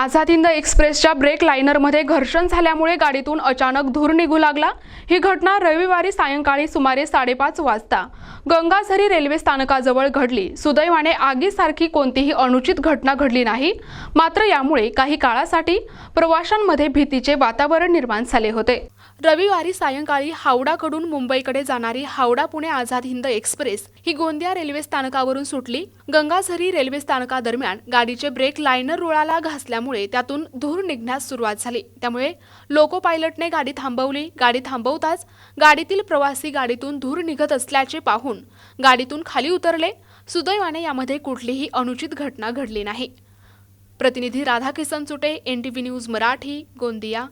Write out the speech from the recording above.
आझाद हिंद एक्सप्रेसच्या ब्रेक लाईनरमध्ये घर्षण झाल्यामुळे गाडीतून अचानक धूर निघू लागला. ही घटना रविवारी सायंकाळी सुमारे साडेपाच वाजता गंगाझरी रेल्वे स्थानकाजवळ घडली. सुदैवाने आगीसारखी कोणतीही अनुचित घटना घडली नाही. मात्र यामुळे काही काळासाठी प्रवाशांमध्ये भीतीचे वातावरण निर्माण झाले होते. रविवारी सायंकाळी हावडाकडून मुंबईकडे जाणारी हावडा पुणे आझाद हिंद एक्सप्रेस ही गोंदिया रेल्वे स्थानकावरून सुटली. गंगाझरी रेल्वे स्थानकादरम्यान गाडीचे ब्रेक लायनर रुळाला घासल्यामुळे त्यातून धूर निघण्यास सुरुवात झाली. त्यामुळे लोको पायलटने गाडी थांबवली. गाडी थांबवताच गाडीतील प्रवासी गाडीतून धूर निघत असल्याचे पाहून गाडीतून खाली उतरले. सुदैवाने यामध्ये कुठलीही अनुचित घटना घडली नाही. प्रतिनिधी Radhakisan Chute N T V news Marathi Gondia.